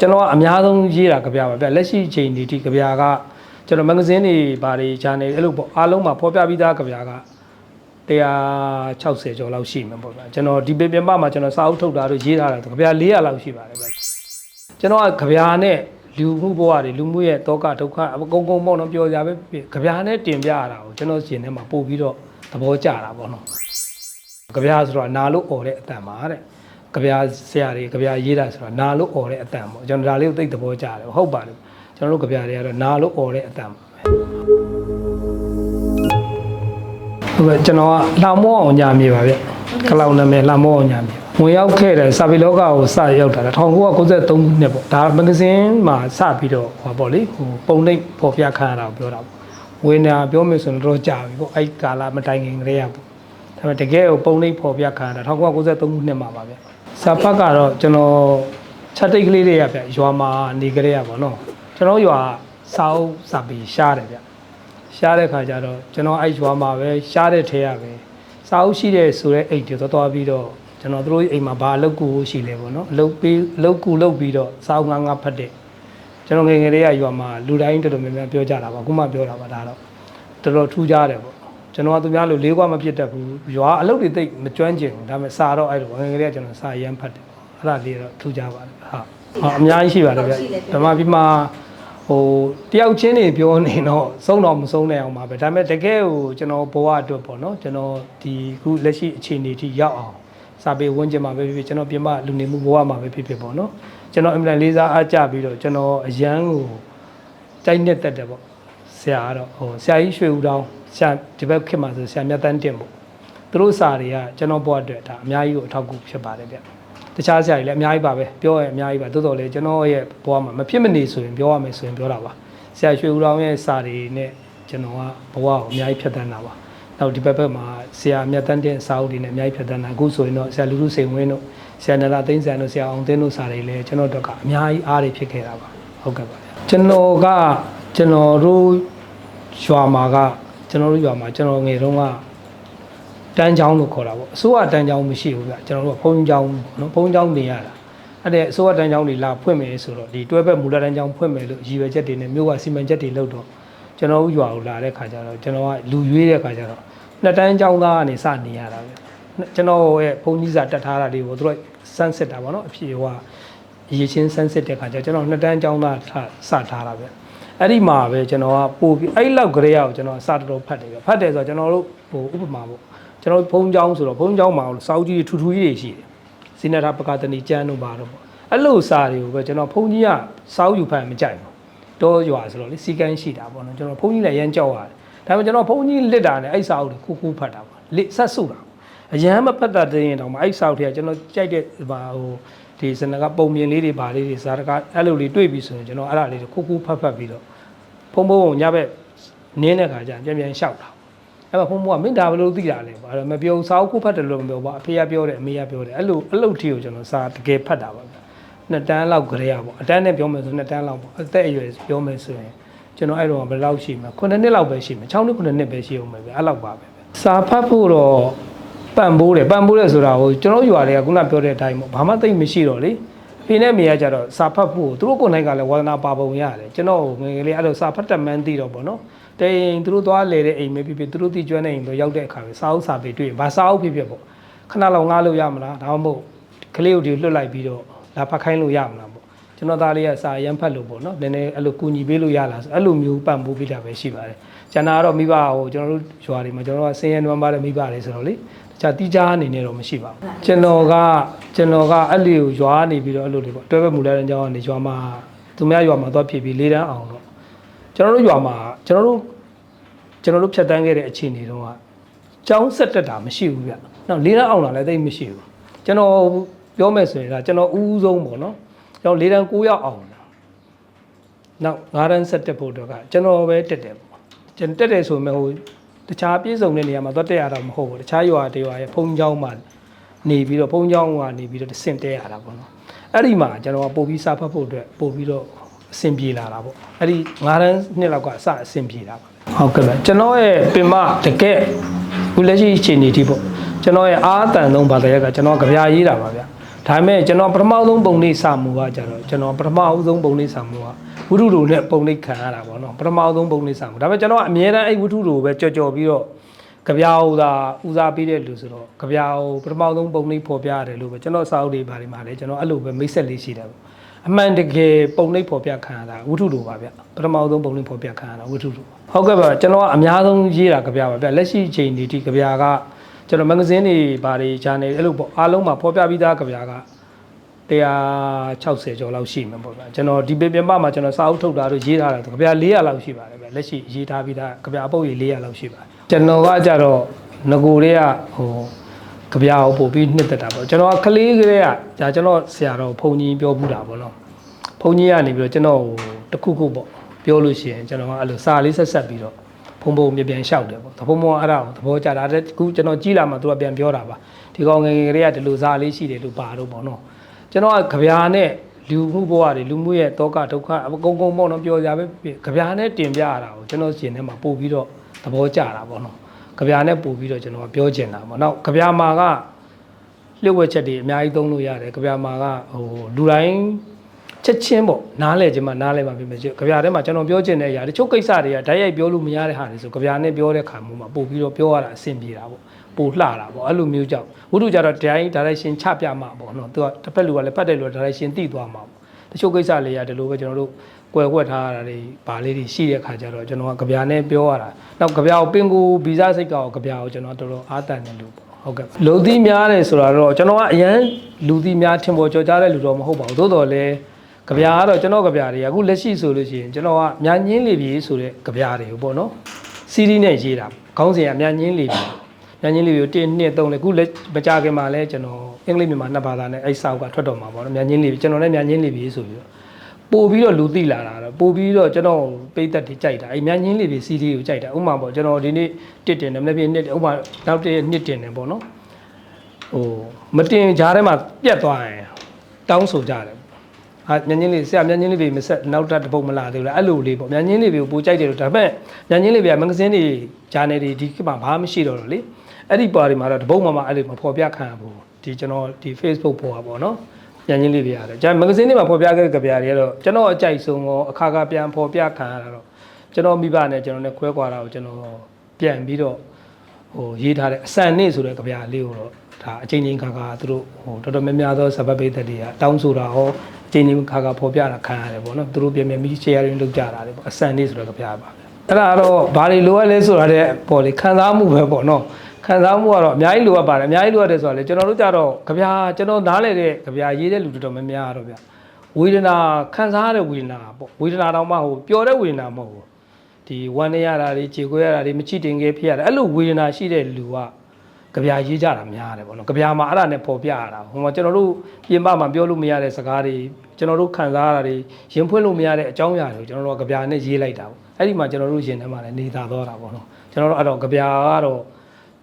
ကျွန်တော်ကအများဆုံးရေးတာကြပြပါဗျလက်ရှိအချိန်ဒီဒီကြပြကကျွန်တော်မဂ္ဂဇင်းတွေဘာတွေဂျာနယ်အဲ့လိုပေါ့အားလုံးမှာဖော်ပြပြီးသားကြပြက160ကျော်လောက်ရှိမှာပေါ့ဗျကျွန်တော်ဒီပေပြင်ပမှာကျွန်တော်စာအုပ်ထုတ်တာတို့ရေးထားတာကြပြ400လောက်ရှိပါတယ်ဗျကျွန်တော်ကကြပြနဲ့လူမှုဘဝတွေလူမှုရဲ့တောကဒုက္ခအကုန်ကုန်ပေါ့နော်ပြောကြပဲကြပြနဲ့တင်ပြရတာကိုကျွန်တော်ရှင်ထဲမှာပို့ပြီးတော့သဘောကျတာပေါ့နော်ကြပြားဆိုတော့နာလို့អော်တဲ့အတန်ပါတဲ့ ကြပြားဆရာတွေကြပြားရေးတာဆိုတော့နာလို့អော်တဲ့အတန်ပေါ့ကျွန်တော်ဒါလေးကိုသိတဲ့သဘောကျတယ်ဟုတ်ပါတယ်ကျွန်တော်တို့ကြပြားတွေကတော့နာလို့អော်တဲ့အတန်ပါပဲဟုတ်ကဲ့ကျွန်တော်ကလှမောအောင်ညာမြေပါဗျကလောင်နာမည်လှမောအောင်ညာမြေဝင်ရောက်ခဲ့တဲ့စာပေလောကကိုစရောက်တာ1993ခုနှစ်ပေါ့ဒါမဂ္ဂဇင်းမှာစပြီးတော့ဟောပေါ့လေဟိုပုံနှိပ်ပေါ်ပြခန့်ရတာကိုပြောတာပေါ့ဝင်တာပြောမယ်ဆိုရင်တော့ကြာပြီပေါ့အဲ့ကာလမတိုင်ခင်ကလေးရပေါ့ဒါပေမဲ့တကယ်ကိုပုံနှိပ်ဖော်ပြခံရတာ1993ခုနှစ်မှာပါဗျ စာဖတ်ကတော့ကျွန်တော်ချက်တိတ်ကလေးတွေကဗျရွာမှာနေကြရပါတော့ကျွန်တော်ရွာစာအုပ်စာပေရှားတယ်ဗျရှားတဲ့ခါကျတော့ကျွန်တော်အဲ့ရွာမှာပဲရှားတဲ့ထဲရပဲစာအုပ်ရှိတဲ့ဆိုတဲ့အိတ်တွေသွားသွားပြီးတော့ကျွန်တော်တို့အိမ်မှာဘာအလုပ်ကူရှိလဲပေါ့နော်အလုပ်ပြီးအလုပ်ကူလုပ်ပြီးတော့စာအုပ်ငါးငါးဖတ်တဲ့ကျွန်တော်ငယ်ငယ်လေးကရွာမှာလူတိုင်းတော်တော်များများပြောကြတာပါအခုမှပြောတာပါဒါတော့တော်တော်ထူးခြားတယ်ပေါ့ ကျွန်တော်ကသူများလိုလေးကွာမဖြစ်တတ်ဘူးရွာအလုပ်တွေတိတ်မကျွမ်းကျင်ဘူးဒါပေမဲ့စာတော့အဲ့လိုငယ်ငယ်လေးကကျွန်တော်စာရမ်းဖတ်တယ်အဲ့ဒါလေးတော့ထူးခြားပါတယ်ဟုတ်ဟုတ်အများကြီးရှိပါတယ်ဗျဓမ္မပြီးမှဟိုတယောက်ချင်းနေပြောနေတော့စုံတော့မစုံနိုင်အောင်ပါပဲဒါပေမဲ့တကယ်ကိုကျွန်တော်ဘဝအတွက်ပေါ့နော်ကျွန်တော်ဒီခုလက်ရှိအခြေအနေထိရောက်အောင်စာပေဝန်းကျင်မှာပဲဖြစ်ဖြစ်ကျွန်တော်ပြင်ပလူနေမှုဘဝမှာပဲဖြစ်ဖြစ်ပေါ့နော်ကျွန်တော်အင်မတန်လေးစားအားကြပြီးတော့ကျွန်တော်အရန်ကိုတိုက်နေတတ်တယ်ပေါ့ဆရာကတော့ဟိုဆရာကြီးရွှေဦးတောင်း ဆရာဒီဘက်ခေတ်မှာဆိုဆရာမြတ်တန်းတင်ပေါ့သူတို့စာတွေကကျွန်တော်ဘဝအတွက်ဒါအများကြီးကိုအထောက်အကူဖြစ်ပါတယ်ဗျတခြားဆရာတွေလည်းအများကြီးပါပဲပြောရရင်အများကြီးပါတိုးတော်လည်းကျွန်တော်ရဲ့ဘဝမှာမဖြစ်မနေဆိုရင်ပြောရမယ်ဆိုရင်ပြောတာပါဆရာရွှေဦးတောင်းရဲ့စာတွေနဲ့ကျွန်တော်ကဘဝကိုအများကြီးဖြတ်သန်းတာပါနောက်ဒီဘက်ဘက်မှာဆရာမြတ်တန်းတင်စာအုပ်တွေနဲ့အများကြီးဖြတ်သန်းတာအခုဆိုရင်တော့ဆရာလူလူစိန်ဝင်းတို့ဆရာနလာသိန်းဆန်တို့ဆရာအောင်သိန်းတို့စာတွေလည်းကျွန်တော်တို့ကအများကြီးအားတွေဖြစ်ခဲ့တာပါဟုတ်ကဲ့ပါကျွန်တော်ကကျွန်တော်တို့ရွာမှာက ကျွန်တော်တို့ရွာမှာကျွန်တော်ငယ်တုန်းကတန်းချောင်းလို့ခေါ်တာပေါ့အစိုးရတန်းချောင်းမရှိဘူးဗျကျွန်တော်တို့ကဘုံချောင်းနော်ဘုံချောင်းနေရတာအဲ့ဒါအစိုးရတန်းချောင်းတွေလာဖွင့်မယ်ဆိုတော့ဒီတွဲဘက်မူလတန်းချောင်းဖွင့်မယ်လို့ရည်ရွယ်ချက်တွေနဲ့မြို့ကစီမံချက်တွေလုပ်တော့ကျွန်တော်တို့ရွာကိုလာတဲ့ခါကျတော့ကျွန်တော်ကလူရွေးတဲ့ခါကျတော့နှစ်တန်းချောင်းသားကနေစနေရတာဗျကျွန်တော်ရဲ့ဘုံကြီးစာတက်ထားတာတွေကိုသူတို့စမ်းစစ်တာပေါ့နော်အဖြစ်ဟိုကအရေးချင်းစမ်းစစ်တဲ့ခါကျကျွန်တော်နှစ်တန်းချောင်းသားထားစထားတာဗျ အဲ့ဒီမှာပဲကျွန်တော်ကပို့ပြီးအဲ့လောက်ကြရအောင်ကျွန်တော်အစတော်တော်ဖတ်တယ်ပြဖတ်တယ်ဆိုတော့ကျွန်တော်တို့ဟိုဥပမာပေါ့ကျွန်တော်ဘုံเจ้าဆိုတော့ဘုံเจ้าမှာစောက်ကြီးထူထူကြီးတွေရှိတယ်စိနထပကတဏီကျမ်းတို့ပါတော့ပေါ့အဲ့လိုစာတွေကိုပဲကျွန်တော်ဘုံကြီးကစောက်ယူဖတ်မကြိုက်ဘူးတော့ရွာဆိုတော့လေစီကန်းရှိတာပေါ့နော်ကျွန်တော်ဘုံကြီးလည်းရမ်းကြောက်ရတယ်ဒါပေမဲ့ကျွန်တော်ဘုံကြီးလစ်တာနဲ့အဲ့စာအုပ်တွေခူးခူးဖတ်တာပေါ့လစ်ဆက်စုတာအရန်မဖတ်တာတည်းရင်တော့မအဲ့စာအုပ်တွေကကျွန်တော်ကြိုက်တဲ့ဟာဟို ဒီစနကပုံမြင်လေးတွေဗာလေးတွေဇာတကအဲ့လိုလေးတွေ့ပြီဆိုရင်ကျွန်တော်အဲ့ဒါလေးတွေခူးခူးဖတ်ဖတ်ပြီးတော့ဖုံဖုံညဘက်နင်းတဲ့ခါကျပြန်ပြန်လျှောက်တာအဲ့မှာဖုံဖုံကမင်းဒါဘယ်လိုသိတာလဲဘာလို့မပြောစာအုပ်ကိုဖတ်တယ်လို့မပြောပါအဖေကပြောတယ်အမေကပြောတယ်အဲ့လိုအဲ့လိုထီကိုကျွန်တော်စာတကယ်ဖတ်တာပါဗျနှစ်တန်းလောက်ကြရပေါ့အတန်းနဲ့ပြောမယ်ဆိုနှစ်တန်းလောက်ပေါ့အသက်အရွယ်ပြောမယ်ဆိုရင်ကျွန်တော်အဲ့တော့ဘယ်လောက်ရှိမှာ9နှစ်လောက်ပဲရှိမှာ6နှစ်9နှစ်ပဲရှိအောင်ပဲဗျအဲ့လောက်ပါပဲစာဖတ်ဖို့တော့ ပံ့ပိုးတယ်ပံ့ပိုးတယ်ဆိုတာဟိုကျွန်တော်ရွာတွေကခုနပြောတဲ့အတိုင်းပေါ့ဘာမှသိမရှိတော့လေဖေနဲ့မေကကြတော့စာဖတ်ဖို့သူတို့ကိုယ်နိုင်ကလည်းဝါသနာပါပုံရတယ်ကျွန်တော်ငယ်ငယ်လေးအဲ့လိုစာဖတ်တတ်မှန်းသိတော့ဗောနော်တဲရင်သူတို့သွားလေတဲ့အိမ်ပဲဖြစ်ဖြစ်သူတို့တိကျွမ်းတဲ့အိမ်ပဲရောက်တဲ့အခါပဲစာအုပ်စာပေတွေ့ရင်ဘာစာအုပ်ဖြစ်ဖြစ်ပေါ့ခဏလောက်ငားလို့ရမလားဒါမှမဟုတ်ကလေးကိုဒီလွတ်လိုက်ပြီးတော့လာဖတ်ခိုင်းလို့ရမလားပေါ့ ကျွန်တော်သားလေးကစာရမ်းဖတ်လို့ပေါ့နော်နည်းနည်းအဲ့လိုကူညီပေးလို့ရလားဆိုအဲ့လိုမျိုးပံ့ပိုးပေးတာပဲရှိပါတယ်ကျန်တာကတော့မိဘဟိုကျွန်တော်တို့ရွာတွေမှာကျွန်တော်ကဆင်းရဲနွမ်းပါတဲ့မိဘတွေဆိုတော့လေတခြားတီးခြားအနေနဲ့တော့မရှိပါဘူးကျွန်တော်ကကျွန်တော်ကအဲ့လိုရွာနေပြီးတော့အဲ့လိုတွေပေါ့တွဲဘက်မူလာတဲ့ကျောင်းကနေရွာမှာသူများရွာမှာသွားဖြစ်ပြီးလေးတန်းအောင်တော့ကျွန်တော်တို့ရွာမှာကျွန်တော်တို့ကျွန်တော်တို့ဖြတ်တန်းခဲ့တဲ့အခြေအနေတုန်းကကျောင်းဆက်တက်တာမရှိဘူးဗျ။နောက်လေးတန်းအောင်တာလည်းသိပ်မရှိဘူး။ကျွန်တော်ပြောမယ်ဆိုရင်ဒါကျွန်တော်အဦးဆုံးပေါ့နော်။ကျွ န်တော်လေးတန်း9ရောက်အောင်တာ။နောက်9တန်းဆက်တက်ဖို့တော့ကကျွန်တော်ပဲတက်တယ်ပေါ့။ကျွန်တော်တက်တယ်ဆိုမှဟိုတခြားပြေးစုံတဲ့နေရာမှာသွားတက်ရတာမဟုတ်ဘူး။တခြားရွာတရွာရဲ့ဖုံကျောင်းမှာနေပြီးတော့ဖုံကျောင်းကနေပြီးတော့ဆင့်တဲရတာပေါ့နော်။အဲ့ဒီမှာကျွန်တော်ကပို့ပြီးစာဖတ်ဖို့အတွက်ပို့ပြီးတော့အဆင်ပြေလာတာပေါ့။အဲ့ဒီ9တန်းနှစ်လောက်ကအစအဆင်ပြေတာပါ။ဟုတ်ကဲ့ဗျကျွန်တော်ရဲ့ပင်မတကယ်ခုလက်ရှိအခြေအနေဒီပေါ့ကျွန်တော်ရဲ့အားအတန်ဆုံးဘာသာရက်ကကျွန်တော်ကြပြားရေးတာပါဗျ ဒါပေမဲ့ကျွန်တော်ပထမဆုံးပုံလေးစာမူကကြတော့ကျွန်တော်ပထမဆုံးပုံလေးစာမူကဝိထုတို့နဲ့ပုံလေးခံရတာပေါ့နော်ပထမဆုံးပုံလေးစာမူဒါပေမဲ့ကျွန်တော်ကအမြဲတမ်းအဲ့ဝိထုတို့ပဲကြော်ကြော်ပြီးတော့ကြပြာဟိုသာဦးစားပေးတဲ့လူဆိုတော့ကြပြာဟိုပထမဆုံးပုံလေးပေါ်ပြရတယ်လို့ပဲကျွန်တော်စာအုပ်တွေပါတယ်မှာလေကျွန်တော်အဲ့လိုပဲမိတ်ဆက်လေးရှိတယ်ပေါ့အမှန်တကယ်ပုံလေးပေါ်ပြခံရတာဝိထုတို့ပါဗျပထမဆုံးပုံလေးပေါ်ပြခံရတာဝိထုတို့ဟုတ်ကဲ့ပါကျွန်တော်ကအများဆုံးရေးတာကြပြာပါဗျလက်ရှိချိန်ဒီဒီကြပြာက ကျွန်တော်မဂ္ဂဇင်းတွေဘာတွေဂျာနယ်အဲ့လိုပေါ့အားလုံးမှာပေါ်ပြပြီးသားကြပြာက160ကျော်လောက်ရှိမှာပေါ့ဗျာကျွန်တော်ဒီပေပြင်ပမှာကျွန်တော်စာအုပ်ထုတ်တာတို့ရေးထားတာကြပြ400လောက်ရှိပါတယ်ဗျာလက်ရှိရေးထားပြီးသားကြပြအပုပ်ကြီး400လောက်ရှိပါတယ်ကျွန်တော်ကကြတော့ငကိုတွေကဟိုကြပြကိုပို့ပြီးနှစ်သက်တာပေါ့ကျွန်တော်ကကလေးကလေးကဒါကျွန်တော်ဆရာတော်ဘုန်းကြီးပြောဘူးတာပေါ့နော်ဘုန်းကြီးကနေပြီးတော့ကျွန်တော်ဟိုတစ်ခုခုပေါ့ပြောလို့ရှိရင်ကျွန်တော်ကအဲ့လိုစာလေးဆက်ဆက်ပြီးတော့ ဘုံဘုံပြန်ပြန်လျှောက်တယ်ပေါ့သဘုံဘုံအဲ့ဒါကိုသဘောကျတာတဲ့ခုကျွန်တော်ကြည်လာမှသူကပြန်ပြောတာပါဒီကောင်ငယ်ငယ်လေးကဒီလိုစာလေးရှိတယ်လို့ပါတော့ပေါ့နော်ကျွန်တော်ကကြဗျာနဲ့လူမှုဘဝတွေလူမှုရဲ့တောကဒုက္ခအကုန်ကုန်ပေါ့နော်ပြောကြပဲကြဗျာနဲ့တင်ပြရတာကိုကျွန်တော်ရှင်ထဲမှာပို့ပြီးတော့သဘောကျတာပေါ့နော်ကြဗျာနဲ့ပို့ပြီးတော့ကျွန်တော်ကပြောချင်တာပေါ့နောက်ကြဗျာမှာကလျှို့ဝှက်ချက်တွေအများကြီးသုံးလို့ရတယ်ကြဗျာမှာကဟိုလူတိုင်း ချက်ချင်းပေါ့နားလဲခြင်းမှာနားလဲမှာပြင်မယ်ကြဗျာထဲမှာကျွန်တော်ပြောချင်တဲ့အရာတချို့ကိစ္စတွေကဓာတ်ရိုက်ပြောလို့မရတဲ့ဟာတွေဆိုကြဗျာနဲ့ပြောတဲ့ခါမျိုးမှာပို့ပြီးတော့ပြောရတာအဆင်ပြေတာပေါ့ပို့လှတာပေါ့အဲ့လိုမျိုးကြောင့်ဝိတုကြတော့တိုင်း direction ချပြမှာပေါ့နော်သူကတစ်ဖက်လူကလည်းဖတ်တဲ့လူက direction သိသွားမှာပေါ့တချို့ကိစ္စလေးရဒီလိုပဲကျွန်တော်တို့ကွယ်ကွက်ထားရတာတွေဘာလေးတွေရှိတဲ့ခါကျတော့ကျွန်တော်ကကြဗျာနဲ့ပြောရတာနောက်ကြဗျာကိုပင်ကိုဗီဇစိတ်ကောကြဗျာကိုကျွန်တော်တော်တော်အားတန်တယ်လို့ပေါ့ဟုတ်ကဲ့လူသီးများတယ်ဆိုတာတော့ကျွန်တော်ကအရန်လူသီးများထင်ပေါ်ကြော်ကြားတဲ့လူတော့မဟုတ်ပါဘူးသို့တော်လည်း ကြဗျာကတော့ကျွန်တော်ကြဗျာတွေအခုလက်ရှိဆိုလို့ရှိရင်ကျွန်တော်ကမြညင်းလေပြေဆိုတဲ့ကြဗျာတွေကိုပေါ့နော်စီးရီးနဲ့ရေးတာခေါင်းစဉ်ကမြညင်းလေပြေညညင်းလေးကို1 2 3လေခုလက်မကြခင်မှာလဲကျွန်တော်အင်္ဂလိပ်မြန်မာနှစ်ဘာသာနဲ့အဲ့စာအုပ်ကထွက်တော်မှာပေါ့နော်ညညင်းလေးကျွန်တော်လည်းညညင်းလေးပြီဆိုပြီးတော့ပို့ပြီးတော့လူသိလာတာတော့ပို့ပြီးတော့ကျွန်တော်ပိတ်သက်တွေကြိုက်တာအဲ့ညညင်းလေးပြီ CD ကိုကြိုက်တာဥပမာပေါ့ကျွန်တော်ဒီနေ့တစ်တင်တယ်မနေ့ပြည့်နှစ်ဥပမာနောက်တစ်နှစ်တင်တယ်ပေါ့နော်ဟိုမတင်ကြားထဲမှာပြတ်သွားရင်တောင်းဆိုကြတယ် ဟာညညင်းလေးဆရာညညင်းလေးပြီမဆက်နောက်တစ်ပုတ်မလာသေးဘူးလားအဲ့လိုလေးပေါ့ညညင်းလေးပြီကိုပို့ကြိုက်တယ်လို့ဒါပေမဲ့ညညင်းလေးပြီကမဂ္ဂဇင်းတွေဂျာနယ်တွေဒီခေတ်မှာဘာမှမရှိတော့တော့လေအဲ့ဒီပါတွေမှာတော့တပုတ်မှမအဲ့လိုမဖော်ပြခံရဘူးဒီကျွန်တော်ဒီ Facebook ပေါ်ပါပေါ့နော်ညညင်းလေးပြရတယ်ကျွန်တော်မဂ္ဂဇင်းတွေမှာဖော်ပြခဲ့တဲ့ကြပြတွေကတော့ကျွန်တော်အကြိုက်ဆုံးရောအခါခါပြန်ဖော်ပြခံရတာတော့ကျွန်တော်မိဘနဲ့ကျွန်တော်နဲ့ခွဲကွာတာကိုကျွန်တော်ပြန်ပြီးတော့ဟိုရေးထားတဲ့အစံနေ့ဆိုတဲ့ကြပြလေးကိုတော့ဒါအချိန်ချင်းခါခါသူတို့ဟိုတော်တော်များများသောစပတ်ပိတ်သက်တွေကတောင်းဆိုတာဟော အချိန်ချင်းခါခါဖော်ပြတာခံရတယ်ပေါ့နော်သူတို့ပြန်ပြန်ပြီး sharing လုပ်ကြတာလေပေါ့အစံနေ့ဆိုတဲ့ကြပြပါပဲအဲ့ဒါတော့ဘာတွေလိုအပ်လဲဆိုတာတဲ့ပေါ်လေခံစားမှုပဲပေါ့နော်ခံစားမှုကတော့အများကြီးလိုအပ်ပါတယ်အများကြီးလိုအပ်တယ်ဆိုတော့လေကျွန်တော်တို့ကြတော့ကြပြာကျွန်တော်နားလေတဲ့ကြပြာရေးတဲ့လူတော်တော်များများတော့ဗျဝေဒနာခံစားရတဲ့ဝေဒနာပေါ့ဝေဒနာတော့မှဟိုပျော်တဲ့ဝေဒနာမဟုတ်ဘူးဒီဝမ်းနေရတာတွေခြေခွဲရတာတွေမချိတင်ခဲ့ဖြစ်ရတာအဲ့လိုဝေဒနာရှိတဲ့လူက ကြပြာရေးကြတာများတယ်ပေါ့နော်ကြပြာမှာအဲ့ဒါနဲ့ပေါ်ပြရတာဟိုမှာကျွန်တော်တို့ပြင်ပမှာပြောလို့မရတဲ့စကားတွေကျွန်တော်တို့ခံစားရတာတွေရင်ဖွင့်လို့မရတဲ့အကြောင်းအရာတွေကိုကျွန်တော်တို့ကကြပြာနဲ့ရေးလိုက်တာပေါ့အဲ့ဒီမှာကျွန်တော်တို့ရင်ထဲမှာလည်းနေသာတော့တာပေါ့နော်ကျွန်တော်တို့အဲ့တော့ကြပြာကတော့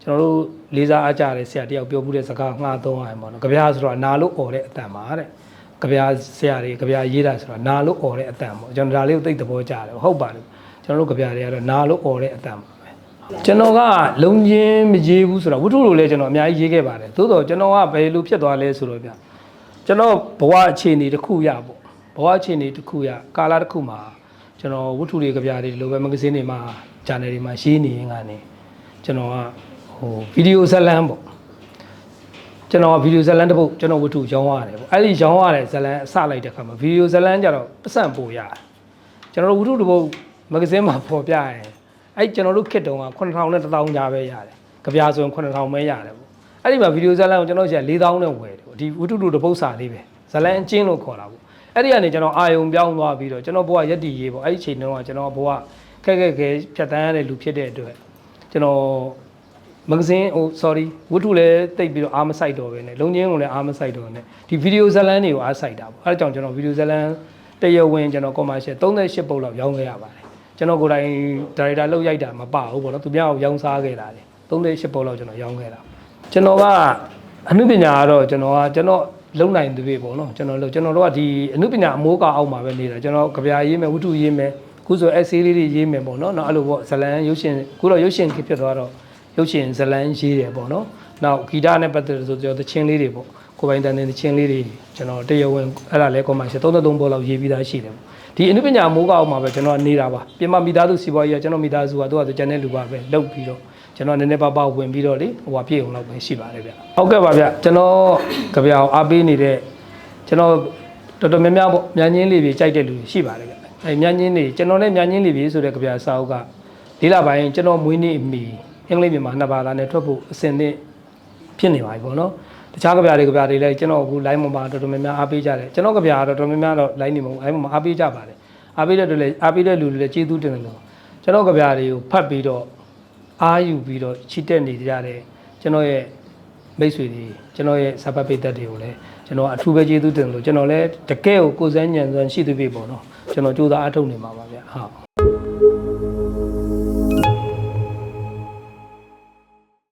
ကျွန်တော်တို့လေးစားအားကြတဲ့ဆရာတယောက်ပြောမှုတဲ့စကားငှားသုံးရရင်ပေါ့နော်။ကြပြားဆိုတော့နာလို့អော်တဲ့အတန်ပါတဲ့။ကြပြားဆရာတွေကြပြားရေးတာဆိုတော့နာလို့អော်တဲ့အတန်ပေါ့။ကျွန်တော်ဒါလေးကိုသိတဲ့ဘောကြတယ်။ဟုတ်ပါတယ်။ကျွန်တော်တို့ကြပြားတွေကတော့နာလို့អော်တဲ့အတန်ပါပဲ။ ကျွန်တော်ကလုံချင်းမရေးဘူးဆိုတော့ဝတ္ထုလိုလည်းကျွန်တော်အများကြီးရေးခဲ့ပါတယ်။သို့တော့ကျွန်တော်ကဘယ်လိုဖြစ်သွားလဲဆိုတော့ဗျ။ကျွန်တော်ဘဝအခြေအနေတစ်ခုရပေါ့။ဘဝအခြေအနေတစ်ခုရကာလတစ်ခုမှာကျွန်တော်ဝတ္ထုတွေကြပြားတွေလိုပဲမဂ္ဂဇင်းတွေမှာဂျာနယ်တွေမှာရေးနေရင်ကနေကျွန်တော်ကဟိုဗီဒီယိုဇတ်လန်းပေါ့ကျွန်တော်ဗီဒီယိုဇတ်လန်းတစ်ပုတ်ကျွန်တော်ဝတ္ထုရောင်းရတယ်ပေါ့အဲ့ဒီရောင်းရတဲ့ဇတ်လန်းအစလိုက်တဲ့ခါမှာဗီဒီယိုဇတ်လန်းကြတော့ပတ်စံပို့ရတယ်ကျွန်တော်တို့ဝတ္ထုတစ်ပုတ်မဂ္ဂဇင်းမှာပေါ်ပြရင် အဲ့ကျွန်တော်တို့ခစ်တုံးက9000နဲ့1000ကြားပဲရတယ်ကြပြာဆိုရင်9000ပဲရတယ်ပေါ့အဲ့ဒီမှာဗီဒီယိုဇတ်လန်းကိုကျွန်တော်ကျ4000နဲ့ဝယ်တယ်ပေါ့ဒီဝတ္ထုတို့တစ်ပုတ်စာလေးပဲဇတ်လန်းအချင်းလို့ခေါ်တာပေါ့အဲ့ဒီကနေကျွန်တော်အာယုံပြောင်းသွားပြီးတော့ကျွန်တော်ဘဝရက်တည်ရေးပေါ့အဲ့ဒီချိန်တုန်းကကျွန်တော်ဘဝခက်ခက်ခဲဖြတ်တန်းရတဲ့လူဖြစ်တဲ့အတွက်ကျွန်တော်မဂ္ဂဇင်းဟို sorry ဝတ္ထုလည်းတိတ်ပြီးတော့အားမဆိုင်တော့ပဲねလုံချင်းကိုလည်းအားမဆိုင်တော့နဲ့ဒီဗီဒီယိုဇတ်လန်းတွေကိုအားဆိုင်တာပေါ့အဲဒါကြောင့်ကျွန်တော်ဗီဒီယိုဇတ်လန်းတရဝင်ကျွန်တော် commercial 38ပုတ်လောက်ရောင်းခဲ့ရပါတယ် ကျွန်တော်ကိုယ်တိုင်ဒါရိုက်တာလုပ်ရိုက်တာမပဘူးပေါ့နော်သူများကိုရောင်းစားခဲ့တာလေ38ပုတ်လောက်ကျွန်တော်ရောင်းခဲ့တာကျွန်တော်ကအမှုပညာကတော့ကျွန်တော်ကကျွန်တော်လုံနိုင်သူတွေပေါ့နော်ကျွန်တော်လို့ကျွန်တော်တို့ကဒီအမှုပညာအမိုးကအောက်မှာပဲနေတာကျွန်တော်ကြပြာရေးမယ်ဝတ္ထုရေးမယ်ခုဆို essay လေးတွေရေးမယ်ပေါ့နော်နောက်အဲ့လိုပေါ့ဇလန်ရုပ်ရှင်ခုတော့ရုပ်ရှင်ခေတ်ဖြစ်သွားတော့ရုပ်ရှင်ဇလန်းရေးတယ်ပေါ့နော်။နောက်ဂီတနဲ့ပတ်သက်လို့ဆိုတော့သချင်းလေးတွေပေါ့။ကိုပိုင်တန်တဲ့ချင်းလေးတွေကျွန်တော်တရားဝင်အဲ့ဒါလဲ commercial 33ဘောလောက်ရေးပြီးသားရှိတယ်ပေါ့ ဒီအနုပညာမိုးကောက်မှာပဲကျွန်တော်နေတာပါပြင်မမိသားစုစီပွားရေးကကျွန်တော်မိသားစုကသူကသူကျန်တဲ့လူပါပဲလုတ်ပြီးတော့ကျွန်တော်နည်းနည်းပါးပါးဝင်ပြီးတော့လေဟိုဟာပြည့်အောင်လောက်ပဲရှိပါတယ်ဗျဟုတ်ကဲ့ပါဗျကျွန်တော်ကြပြအောင်အားပေးနေတဲ့ကျွန်တော်တော်တော်များများပေါ့မြန်ချင်းလေးတွေကြိုက်တဲ့လူတွေရှိပါတယ်ဗျအဲမြန်ချင်းလေးကျွန်တော်လည်းမြန်ချင်းလေးတွေဆိုတဲ့ကြပြစာအုပ်ကလေးလပိုင်းကျွန်တော်မွေးနေ့အမီအင်္ဂလိပ်မြန်မာနှစ်ဘာသာနဲ့ထွက်ဖို့အစဉ်သင့်ဖြစ်နေပါပြီပေါ့နော် တခြားကြပြတွေကြပြတွေလည်းကျွန်တော်အခု line ပေါ်မှာတော်တော်များများအားပေးကြတယ်ကျွန်တော်ကြပြကတော့တော်တော်များများတော့ line နေမှာ line ပေါ်မှာအားပေးကြပါတယ်အားပေးတဲ့တွေလည်းအားပေးတဲ့လူတွေလည်းကျေးဇူးတင်တယ်လို့ကျွန်တော်ကြပြတွေကိုဖတ်ပြီးတော့အားယူပြီးတော့ချစ်တက်နေကြတယ်ကျွန်တော်ရဲ့မိတ်ဆွေတွေကျွန်တော်ရဲ့စာပတ်ပိတ်သက်တွေကိုလည်းကျွန်တော်အထူးပဲကျေးဇူးတင်လို့ကျွန်တော်လည်းတကယ်ကိုကိုယ်စမ်းညံစမ်းရှိသူပြီပေါ့နော်ကျွန်တော်ကြိုးစားအားထုတ်နေမှာပါဗျဟုတ်